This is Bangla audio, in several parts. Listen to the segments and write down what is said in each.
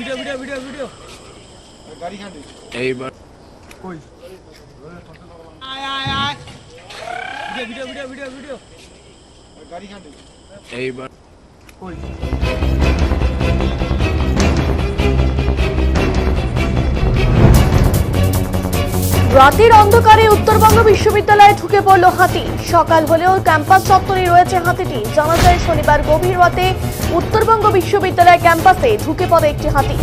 ভিডিও ভিডিও ভিডিও ভিডিও এইবার। আয় আয় আয়। ভিডিও ভিডিও ভিডিও ভিডিও এইবার। রাতের অন্ধকারে উত্তরবঙ্গ বিশ্ববিদ্যালয়ে ঢুকে পড়ল হাতি। সকাল হলেও ক্যাম্পাস চত্বরে রয়েছে হাতিটি। জানা যায়, শনিবার গভীর রাতে উত্তরবঙ্গ বিশ্ববিদ্যালয় ক্যাম্পাসে ঢুকে পড়ে একটি হাতি।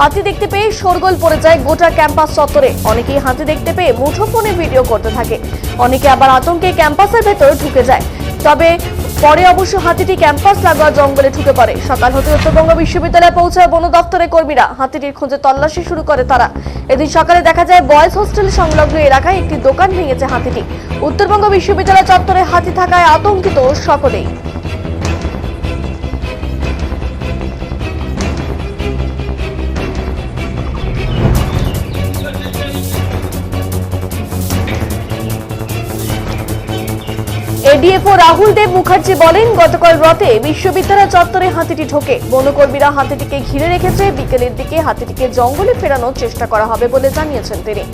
হাতি দেখতে পেয়ে শোরগোল পড়ে যায় গোটা ক্যাম্পাস চত্বরে। অনেকেই হাতি দেখতে পেয়ে মুঠোফোনে ভিডিও করতে থাকে। অনেকে আবার আতঙ্কে ক্যাম্পাসের ভেতর ঢুকে যায়। তবে পরে অবশ্য হাতিটি ক্যাম্পাস লাগোয়া জঙ্গলে ঢুকে পড়ে। সকাল হতে উত্তরবঙ্গ বিশ্ববিদ্যালয়ে পৌঁছায় বন দপ্তরের কর্মীরা। হাতিটির খোঁজে তল্লাশি শুরু করে তারা। এদিন সকালে দেখা যায়, বয়েজ হোস্টেল সংলগ্ন এলাকায় একটি দোকান ভেঙেছে হাতিটি। উত্তরবঙ্গ বিশ্ববিদ্যালয় চত্বরে হাতি থাকায় আতঙ্কিত সকলেই। এডিএফও রাহুল দেব মুখার্জি বলেন, গতকাল রাতে বিশ্ববিদ্যালয় চত্বরে হাতিটি ঢোকে। বনকর্মীরা হাতিটিকে ঘিরে রেখেছে। বিকেলের দিকে হাতিটিকে জঙ্গলে ফেরানোর চেষ্টা করা হবে বলে জানিয়েছেন তিনি।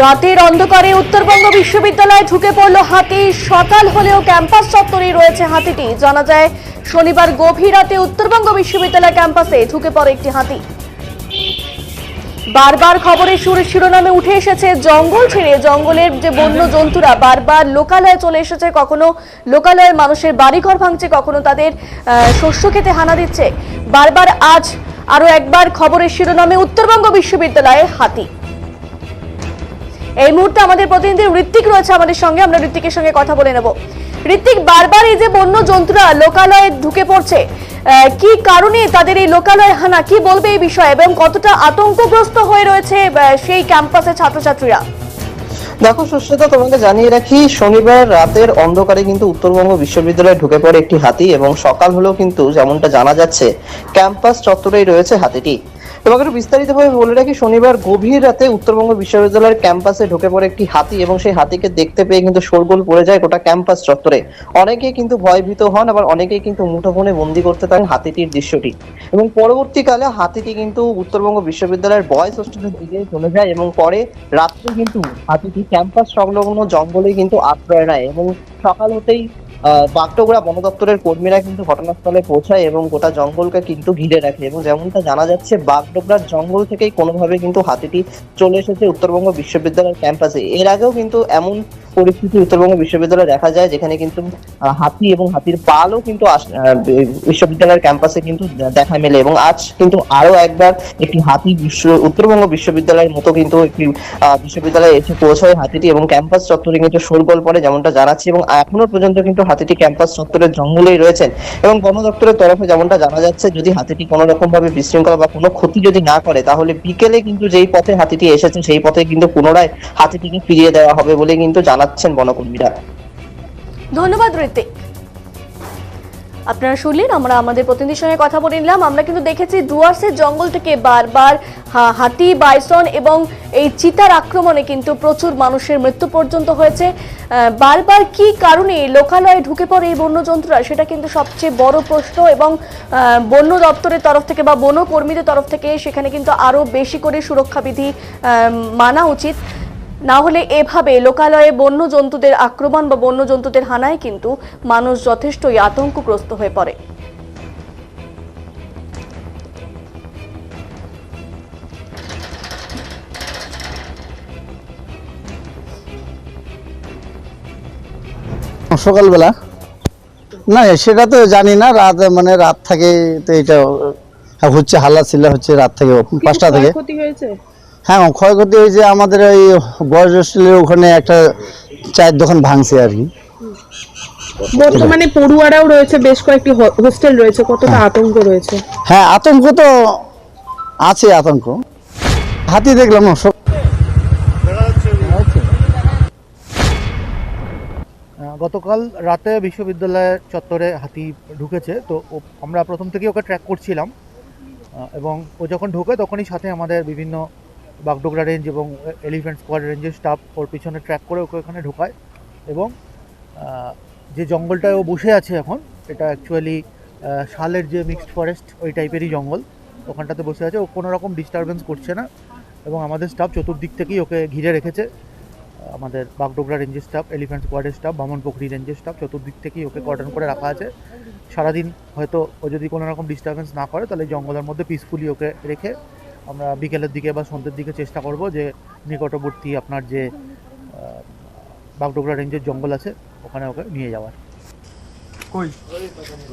রাতের অন্ধকারে উত্তরবঙ্গ বিশ্ববিদ্যালয়ে ঢুকে পড়ল হাতি। সকাল হলেও ক্যাম্পাস চত্বরে রয়েছে হাতিটি। জানা যায়, শনিবার গভীর রাতে উত্তরবঙ্গ বিশ্ববিদ্যালয় ক্যাম্পাসে ঢুকে পড়ে একটি হাতি। বারবার খবরের সুরের শিরোনামে উঠে এসেছে জঙ্গল ছেড়ে। জঙ্গলের যে বন্য জন্তুরা বারবার লোকালয়ে চলে এসেছে, কখনো লোকালয়ের মানুষের বাড়িঘর ভাঙছে, কখনো তাদের শস্য খেতে হানা দিচ্ছে। বারবার আজ আরও একবার খবরের শিরোনামে উত্তরবঙ্গ বিশ্ববিদ্যালয়ে হাতি। এই মুহূর্তে আমাদের প্রতিনিধি ঋত্বিক রয়েছে আমাদের সঙ্গে, আমরা ঋত্বিকের সঙ্গে কথা বলে নেব। ঋত্বিক, বারবার এই যে বন্য জন্তুরা লোকালয়ে ঢুকে পড়ছে কি কারণে তাদের এই লোকালয় হানা? কি বলবে এই বিষয়ে? এবং কতটা আতঙ্কগ্রস্ত হয়ে রয়েছে সেই ক্যাম্পাসে ছাত্রছাত্রীরা? দেখো, সুস্মিতা, তোমাকে জানিয়ে রাখি, শনিবার রাতের অন্ধকারে কিন্তু উত্তরবঙ্গ বিশ্ববিদ্যালয়ে ঢুকে পড়ে একটি হাতি এবং সকাল হলেও কিন্তু যেমনটা জানা যাচ্ছে, ক্যাম্পাস চত্বরেই রয়েছে হাতিটি। তোমাকে একটু বিস্তারিতভাবে বলে রাখি, শনিবার গভীর রাতে উত্তরবঙ্গ বিশ্ববিদ্যালয়ের ক্যাম্পাসে ঢুকে পড়ে একটি হাতি এবং সেই হাতিকে দেখতে পেয়ে কিন্তু শোরগোল পড়ে যায় গোটা ক্যাম্পাস চত্বরে। অনেকেই কিন্তু ভয়ভীত হন, আবার অনেকেই কিন্তু মুঠোফোনে বন্দি করতে থাকেন হাতিটির দৃশ্যটি। এবং পরবর্তীকালে হাতিটি কিন্তু উত্তরবঙ্গ বিশ্ববিদ্যালয়ের বয়েজ হোস্টেলের দিকে চলে যায় এবং পরে রাত্রে কিন্তু হাতিটি ক্যাম্পাস সংলগ্ন জঙ্গলে কিন্তু আশ্রয় নেয় এবং সকাল হতেই বাগডোগরা বন দপ্তরের কর্মীরা কিন্তু ঘটনাস্থলে পৌঁছায় এবং গোটা জঙ্গলকে কিন্তু ঘিরে রাখে। এবং যেমনটা জানা যাচ্ছে, বাগডোগরার জঙ্গল থেকেই কোনোভাবে কিন্তু হাতিটি চলে এসেছে উত্তরবঙ্গ বিশ্ববিদ্যালয়ের ক্যাম্পাসে। এর আগেও কিন্তু এমন পরিস্থিতি উত্তরবঙ্গ বিশ্ববিদ্যালয়ে দেখা যায়, যেখানে কিন্তু হাতি এবং হাতির পালও কিন্তু বিশ্ববিদ্যালয়ের ক্যাম্পাসে কিন্তু দেখা মেলে এবং আজ কিন্তু আরও একবার একটি হাতি বিশ্ব, উত্তরবঙ্গ বিশ্ববিদ্যালয়ের মতো কিন্তু একটি বিশ্ববিদ্যালয়ে এসে পৌঁছায় হাতিটি এবং ক্যাম্পাস চত্বরে কিন্তু শোরগোল পড়ে যেমনটা জানাচ্ছি এবং এখনও পর্যন্ত কিন্তু হাতিটি ক্যাম্পাস চত্বরের জঙ্গলেই রয়েছেন এবং বন দপ্তরের তরফে যেমনটা জানা যাচ্ছে, যদি হাতিটি কোনো রকম ভাবে বিশৃঙ্খলা বা কোনো ক্ষতি যদি না করে, তাহলে বিকেলে কিন্তু যেই পথে হাতিটি এসেছে, সেই পথে কিন্তু পুনরায় হাতিটিকে ফিরিয়ে দেওয়া হবে বলে কিন্তু জানাচ্ছেন বনকর্মীরা। ধন্যবাদ ঋত্বিক আপনারা শুনলেন, আমরা আমাদের প্রতিনিধির সঙ্গে কথা বলে নিলাম। আমরা কিন্তু দেখেছি ডুয়ার্সের জঙ্গল থেকে বারবার হাতি, বাইসন এবং এই চিতার আক্রমণে কিন্তু প্রচুর মানুষের মৃত্যু পর্যন্ত হয়েছে। বারবার কি কারণে লোকালয়ে ঢুকে পড়ে এই বন্যজন্তুরা, সেটা কিন্তু সবচেয়ে বড় প্রশ্ন এবং বন্য দপ্তরের তরফ থেকে বা বন কর্মীদের তরফ থেকে সেখানে কিন্তু আরও বেশি করে সুরক্ষা বিধি মানা উচিত। না হলে এভাবে লোকালয়ে বন্য জন্তুদের আক্রমণ বা বন্য জন্তুদের হানায় কিন্তু মানুষ যথেষ্টই আতঙ্কগ্রস্ত হয়ে পড়ে। সকালবেলা? না সেটা তো জানি না রাত মানে রাত থেকে তো এটা হচ্ছে হাল্লা চিল্লা হচ্ছে রাত থেকে পাঁচটা থেকে। ক্ষতি হয়েছে? হ্যাঁ ক্ষয়ক্ষতি হয়েছে আমাদের ওই বয়স হোস্টেলের ওখানে একটা চায়ের দোকান ভাঙছে আর কি। বর্তমানে পড়ুয়ারাও রয়েছে বেশ কয়েকটি হ- হোস্টেল রয়েছে কতটা আতঙ্ক রয়েছে? হ্যাঁ আতঙ্ক তো আছে আতঙ্ক। হাতি দেখলাম না সব গতকাল রাতে বিশ্ববিদ্যালয়ের চত্বরে হাতি ঢুকেছে তো আমরা প্রথম থেকেই ওকে ট্র্যাক করছিলাম। এবং ও যখন ঢোকে তখনই সাথে আমাদের বিভিন্ন বাগডোগরা রেঞ্জ এবং এলিফ্যান্ট স্কোয়াড রেঞ্জের স্টাফ ওর পিছনে ট্র্যাক করে ওকে ওখানে ঢোকায় এবং যে জঙ্গলটায় ও বসে আছে এখন, এটা অ্যাকচুয়ালি শালের যে মিক্সড ফরেস্ট ওই টাইপেরই জঙ্গল। ওখানটাতে বসে আছে, ও কোনো রকম ডিস্টারবেন্স করছে না এবং আমাদের স্টাফ চতুর্দিক থেকেই ওকে ঘিরে রেখেছে। আমাদের বাগডোগরা রেঞ্জের স্টাফ এলিফ্যান্ট স্কোয়াডের স্টাফ বামনপুকুরি রেঞ্জের স্টাফ চতুর্দিক থেকেই ওকে কর্ডন করে রাখা আছে। সারাদিন হয়তো ও যদি কোনো রকম ডিস্টারবেন্স না করে, তাহলে জঙ্গলের মধ্যে পিসফুলি ওকে রেখে আমরা বিকেলের দিকে বা সন্ধ্যের দিকে চেষ্টা করব যে নিকটবর্তী আপনার যে বাগডোগরা রেঞ্জের জঙ্গল আছে, ওখানে ওকে নিয়ে যাওয়ার।